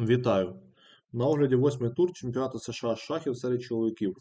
Вітаю! На огляді восьмий тур чемпіонату США шахів серед чоловіків.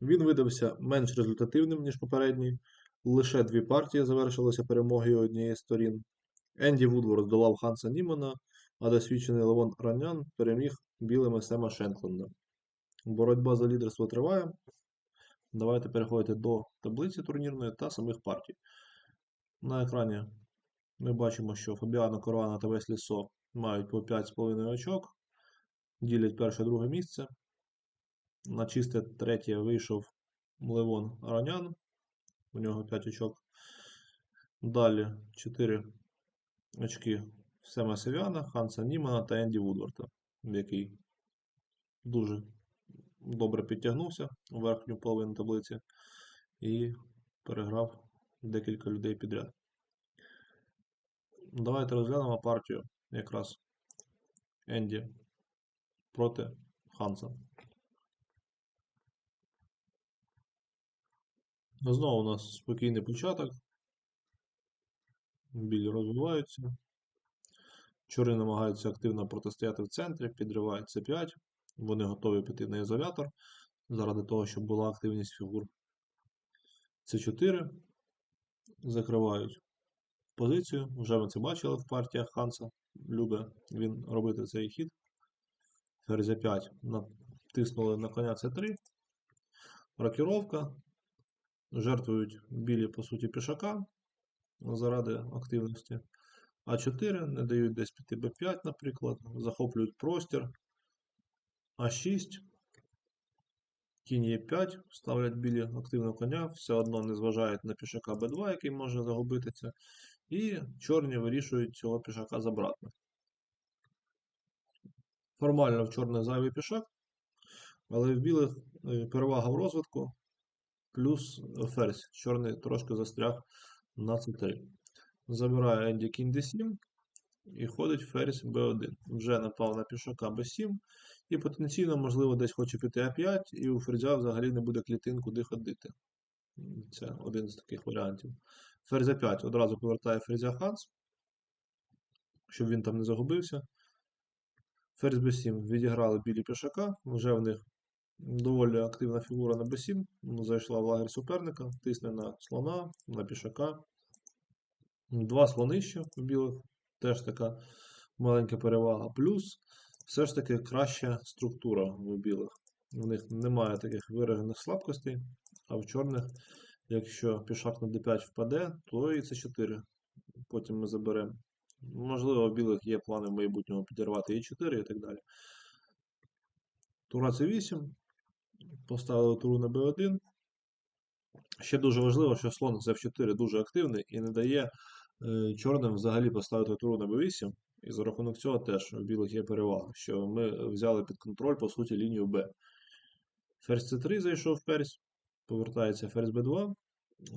Він видався менш результативним, ніж попередній. Лише дві партії завершилися перемогою однієї з сторін. Енді Вудворд здолав Ханса Німана, а досвідчений Левон Ранян переміг білими Сема Шенкленда. Боротьба за лідерство триває. Давайте переходити до таблиці турнірної та самих партій. На екрані ми бачимо, що Фабіано Коруана та Веслі Со мають по 5,5 очок ділять перше-друге місце. На чисте третє вийшов Левон Аранян. У нього 5 очок. Далі 4 очки Сема Севяна, Ханса Німана та Енді Вудворта, який дуже добре підтягнувся у верхню половину таблиці і переграв декілька людей підряд. Давайте розглянемо партію якраз Енді проти Ханса. Знову у нас спокійний початок. Білі розвиваються. Чорні намагаються активно протистояти в центрі, підривають С5. Вони готові піти на ізолятор заради того, щоб була активність фігур. С4 закривають позицію. Вже ми це бачили в партіях Ханса. Любить він робити цей хід. Ферзя 5 натиснули на коня С3. Рокіровка. Жертвують білі, по суті, пішака заради активності. А4 не дають десь піти Б5, наприклад. Захоплюють простір. А6. Кінь Е5, ставлять білі активного коня, все одно не зважають на пішака Б2, який може загубитися. І чорні вирішують цього пішака забрати. Формально в чорних зайвий пішак, але в білих е, перевага в розвитку плюс ферзь. Чорний трошки застряг на c3. Забирає Енді кінь d7 і ходить ферзь b1. Вже напав на пішака b7. І потенційно, можливо, десь хоче піти А5, і у ферзя взагалі не буде клітин, куди ходити. Це один з таких варіантів. Ферзь А5 одразу повертає ферзя Ханс, щоб він там не загубився. Ферзь b7 відіграли білі пішака, вже в них доволі активна фігура на b7, зайшла в лагер суперника, тисне на слона, на пішака. Два слонища у білих, теж така маленька перевага. Плюс все ж таки краща структура у білих. У них немає таких виражених слабкостей, а в чорних, якщо пішак на d5 впаде, то і це 4 потім ми заберемо. Можливо, у білих є плани в майбутньому підірвати і 4 і так далі. Тура С8. Поставили туру на Б1. Ще дуже важливо, що слон з F4 дуже активний і не дає е, чорним взагалі поставити туру на Б8. І за рахунок цього теж у білих є перевага, що ми взяли під контроль, по суті, лінію Б. Ферзь С3 зайшов ферзь, повертається ферзь Б2.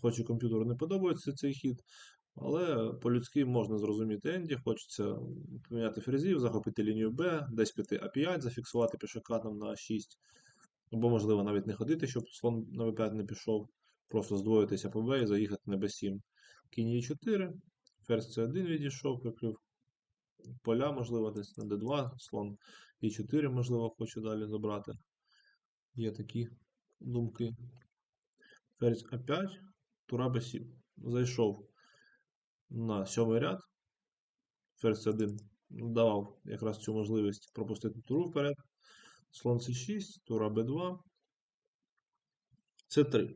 Хоч і комп'ютеру не подобається цей хід, але по-людськи можна зрозуміти Енді, хочеться поміняти ферзів, захопити лінію Б, десь піти А5, зафіксувати пішака там на А6, або, можливо, навіть не ходити, щоб слон на Б5 не пішов, просто здвоїтися по Б і заїхати на Б7. Кінь Е4, ферзь С1 відійшов, прикрив поля, можливо, десь на Д2, слон Е4, можливо, хоче далі забрати. Є такі думки. Ферзь А5, тура Б7. Зайшов на сьомий ряд. Ферзь 1 давав якраз цю можливість пропустити туру вперед. Слон С6, тура Б2. С3.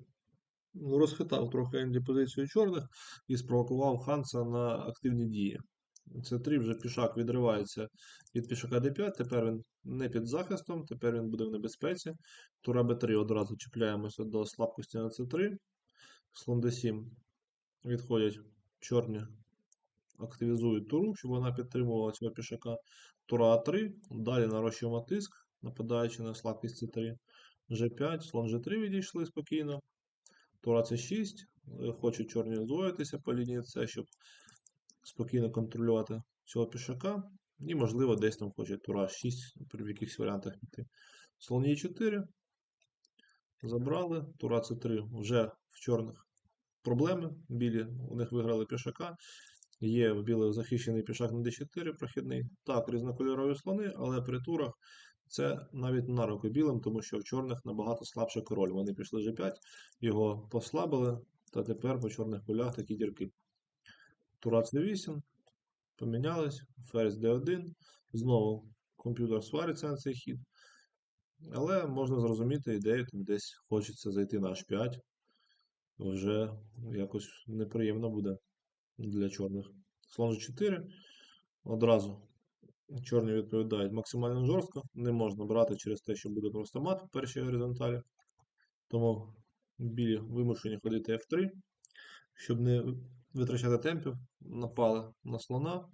Ну, Розхитав трохи Енді позицію чорних і спровокував Ханса на активні дії. С3 вже пішак відривається від пішака d5. Тепер він не під захистом, тепер він буде в небезпеці. Тура Б3 одразу чіпляємося до слабкості на С3. Слон d7 відходять чорні активізують туру, щоб вона підтримувала цього пішака. Тура А3. Далі нарощуємо тиск, нападаючи на слабкість С3. G5, слон G3 відійшли спокійно. Тура С6. Хочуть чорні здвоїтися по лінії С, щоб спокійно контролювати цього пішака. І, можливо, десь там хоче тура 6 при якихось варіантах піти. Слон Е4. Забрали. Тура С3 вже в чорних проблеми. Білі у них виграли пішака. Є в білих захищений пішак на d4 прохідний. Так, різнокольорові слони, але при турах це навіть на руку білим, тому що в чорних набагато слабший король. Вони пішли g5, його послабили, та тепер по чорних полях такі дірки. Тура c8, помінялись, ферзь d1, знову комп'ютер свариться на цей хід. Але можна зрозуміти ідею, там десь хочеться зайти на h5. Вже якось неприємно буде для чорних. Слон G4. Одразу чорні відповідають максимально жорстко. Не можна брати через те, що буде просто мат в першій горизонталі. Тому білі вимушені ходити F3, щоб не витрачати темпів, напали на слона,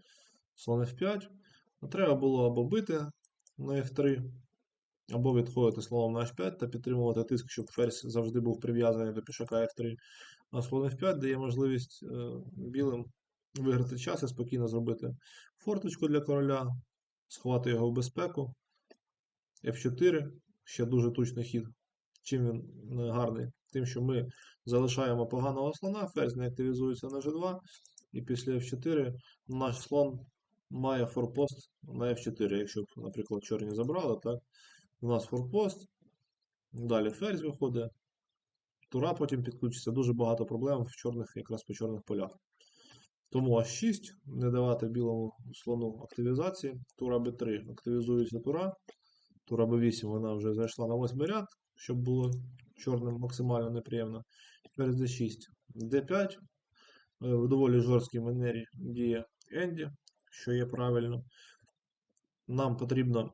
слон F5. Треба було або бити на F3, або відходити слоном на H5 та підтримувати тиск, щоб ферзь завжди був прив'язаний до пішака F3. А слон F5 дає можливість е, білим виграти час і спокійно зробити форточку для короля, сховати його в безпеку. F4 ще дуже точний хід. Чим він е, гарний? Тим, що ми залишаємо поганого слона, ферзь не активізується на G2, і після F4 наш слон має форпост на F4. Якщо б, наприклад, чорні забрали, так? У нас форпост, далі ферзь виходить, тура потім підключиться. Дуже багато проблем в чорних, якраз по чорних полях. Тому H6 не давати білому слону активізації. Тура B3 активізується тура. Тура B8 вона вже зайшла на 8 ряд, щоб було чорним максимально неприємно. Тепер D6. D5 е, в доволі жорсткій манері діє Енді, що є правильно. Нам потрібно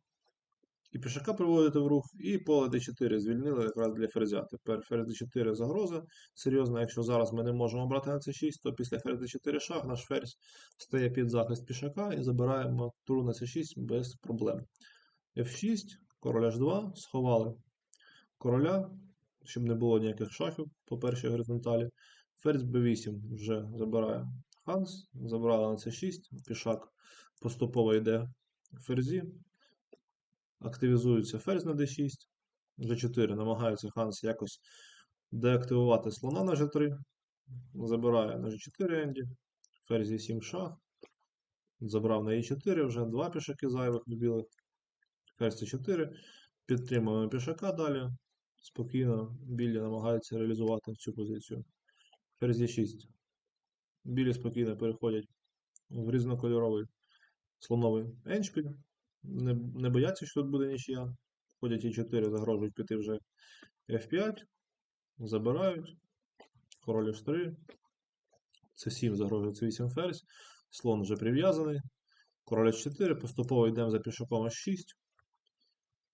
і пішака приводити в рух, і поле d4 звільнили якраз для ферзя. Тепер ферзь d4 загроза. Серйозно, якщо зараз ми не можемо брати на c6, то після ферзь d4 шах наш ферзь стає під захист пішака і забираємо туру на c6 без проблем. F6, король h2, сховали короля, щоб не було ніяких шахів по першій горизонталі. Ферзь b8 вже забирає Ханс, забрала на c6, пішак поступово йде в ферзі. Активізується ферзь на d6. G4 намагається Ханс якось деактивувати слона на G3. Забирає на G4 Енді. Ферзь e7 шах. Забрав на e4 вже два пішаки зайвих білих. Ферзь c4. Підтримуємо пішака далі. Спокійно білі намагаються реалізувати цю позицію. Ферзь e6. Білі спокійно переходять в різнокольоровий слоновий еншпіль. Не, не бояться, що тут буде нічия. Ходять і 4 загрожують піти вже F5. Забирають. Король H3. С7 загрожує C8 ферзь. Слон вже прив'язаний. Король H4. Поступово йдемо за пішаком H6.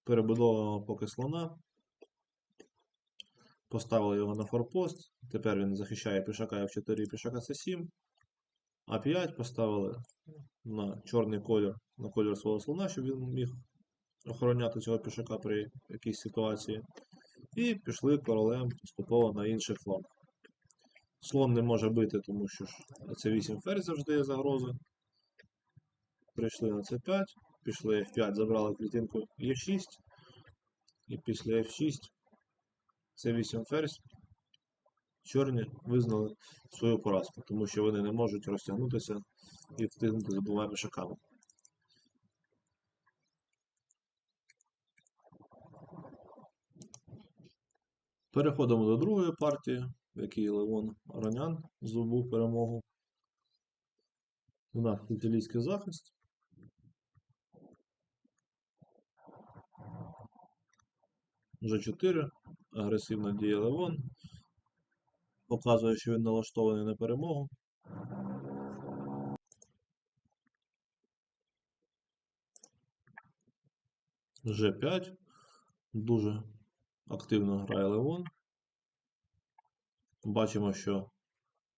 Перебудовуємо поки слона. Поставили його на форпост. Тепер він захищає пішака F4 і пішака C7. А5 поставили на чорний колір, на колір свого слона, щоб він міг охороняти цього пішака при якійсь ситуації. І пішли королем поступово на інший фланг. Слон не може бити, тому що це 8 ферзь завжди є загроза. Прийшли на c5, пішли F5, забрали клітинку Е6. І після F6 це 8 ферзь. Чорні визнали свою поразку, тому що вони не можуть розтягнутися і встигнути за двома пішаками. Переходимо до другої партії, в якій Леон Ранян здобув перемогу. У нас італійський захист. G4, агресивна дія Левон. Показує, що він налаштований на перемогу. G5. Дуже активно грає Леон. Бачимо, що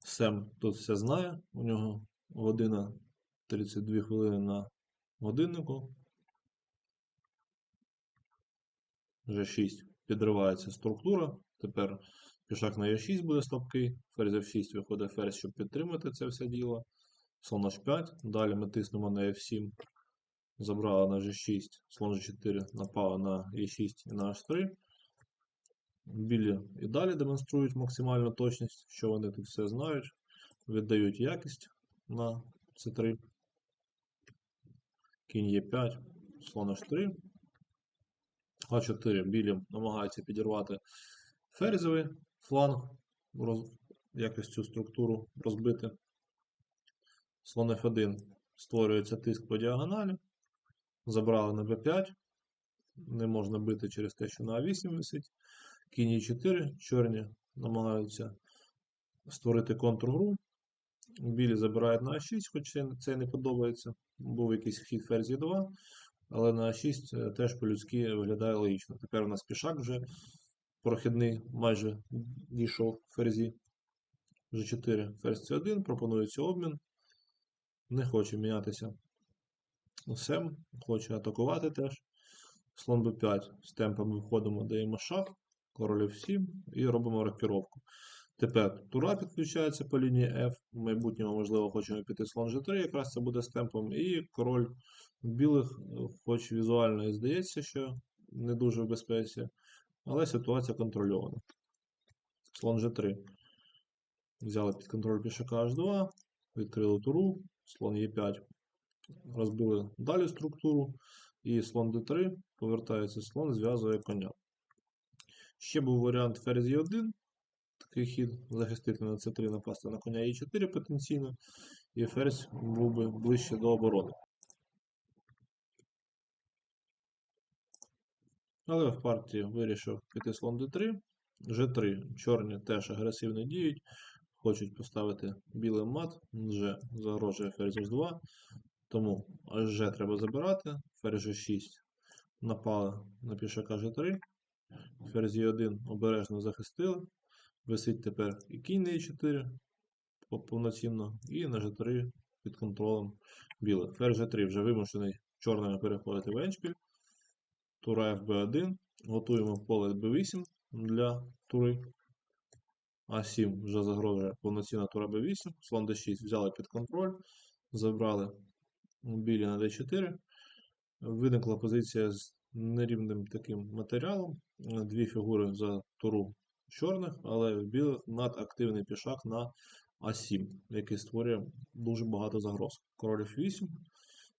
Сем тут все знає. У нього година 32 хвилини на годиннику. G6 підривається структура. Тепер пішак на Е6 буде слабкий. Ферзь F6 виходить ферзь, щоб підтримати це все діло. Слон H5. Далі ми тиснемо на F7. Забрала на G6, слон G4 напала на E6 і на H3. Білі і далі демонструють максимальну точність, що вони тут все знають, віддають якість на c3. Кінь Е5, слон H3. А4 білі намагаються підірвати ферзовий фланг, роз... якось цю структуру розбити. Слон F1 створюється тиск по діагоналі. Забрали на b5. Не можна бити через те, що на А8 висить. Кінь Е4, чорні намагаються створити контргру. Білі забирають на А6, хоч це- не подобається. Був якийсь хід ферзь Е2, але на А6 е, теж по-людськи виглядає логічно. Тепер у нас пішак вже прохідний майже дійшов ферзі. G4, ферзь C1, пропонується обмін. Не хоче мінятися Сем, хоче атакувати теж. Слон b5 з темпом виходимо, даємо шах, король f7 і робимо рокіровку. Тепер тура підключається по лінії F. В майбутньому, можливо, хочемо піти слон G3, якраз це буде з темпом. І король білих, е, хоч візуально і здається, що не дуже в безпеці, але ситуація контрольована. Слон G3. Взяли під контроль пішака H2, відкрили туру, слон Е5. Розбили далі структуру, і слон d3, повертається слон, зв'язує коня. Ще був варіант ферзь Е1, такий хід захистити на c3, напасти на коня Е4 потенційно, і ферзь був би ближче до оборони. Але в партії вирішив піти слон d3, G3, чорні теж агресивно діють, хочуть поставити білий мат, G загрожує ферзь H2, тому G треба забирати, ферзь G6 напали на пішака G3, ферзь E1 обережно захистили, висить тепер і кінь на E4 повноцінно, і на G3 під контролем білих. Ферзь G3 вже вимушений чорними переходити в еншпіль, тура FB1, готуємо поле B8 для тури. А7 вже загрожує повноцінна тура b8, слон d6 взяли під контроль, забрали білі на d4. Виникла позиція з нерівним таким матеріалом. Дві фігури за туру чорних, але в білих надактивний пішак на А7, який створює дуже багато загроз. Король F8.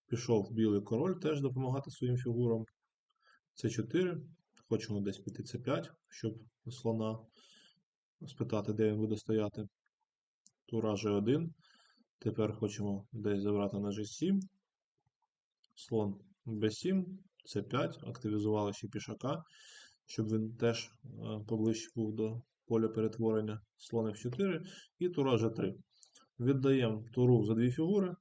Пішов білий король теж допомагати своїм фігурам. С4. Хочемо десь піти С5, щоб слона спитати, де він буде стояти. Тура G1. Тепер хочемо десь забрати на G7. Слон B7, C5. Активізували ще пішака, щоб він теж е, поближче був до поля перетворення. Слон F4 і тура G3. Віддаємо туру за дві фігури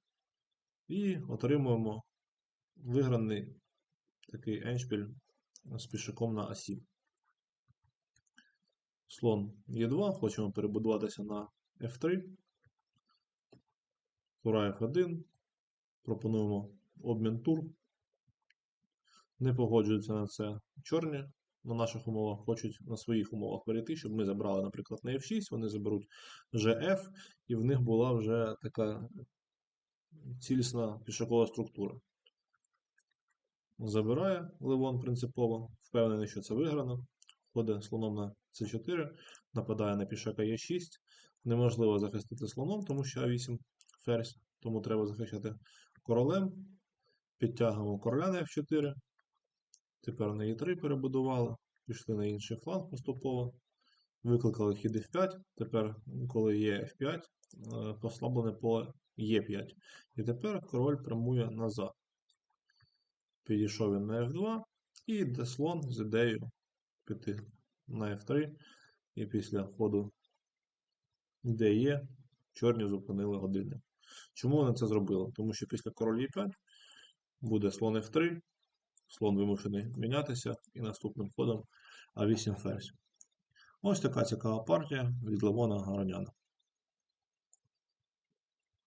і отримуємо виграний такий еншпіль з пішаком на А7 слон Е2, хочемо перебудуватися на F3. Тура F1. Пропонуємо обмін тур. Не погоджуються на це чорні на наших умовах, хочуть на своїх умовах перейти, щоб ми забрали, наприклад, на F6, вони заберуть GF, і в них була вже така цілісна пішакова структура. Забирає Левон принципово, впевнений, що це виграно ходить слоном на c4, нападає на пішака Е6. Неможливо захистити слоном, тому що А8 ферзь, тому треба захищати королем. Підтягуємо короля на F4. Тепер на Е3 перебудували, пішли на інший фланг поступово. Викликали хід F5. Тепер, коли є F5, е, послаблене поле Е5. І тепер король прямує назад. Підійшов він на F2 і йде слон з ідеєю піти на F3, і після ходу де є, чорні зупинили години. Чому вони це зробили? Тому що після король Е5 буде слон F3, слон вимушений мінятися, і наступним ходом А8 ферзь. Ось така цікава партія від Левона Гороняна.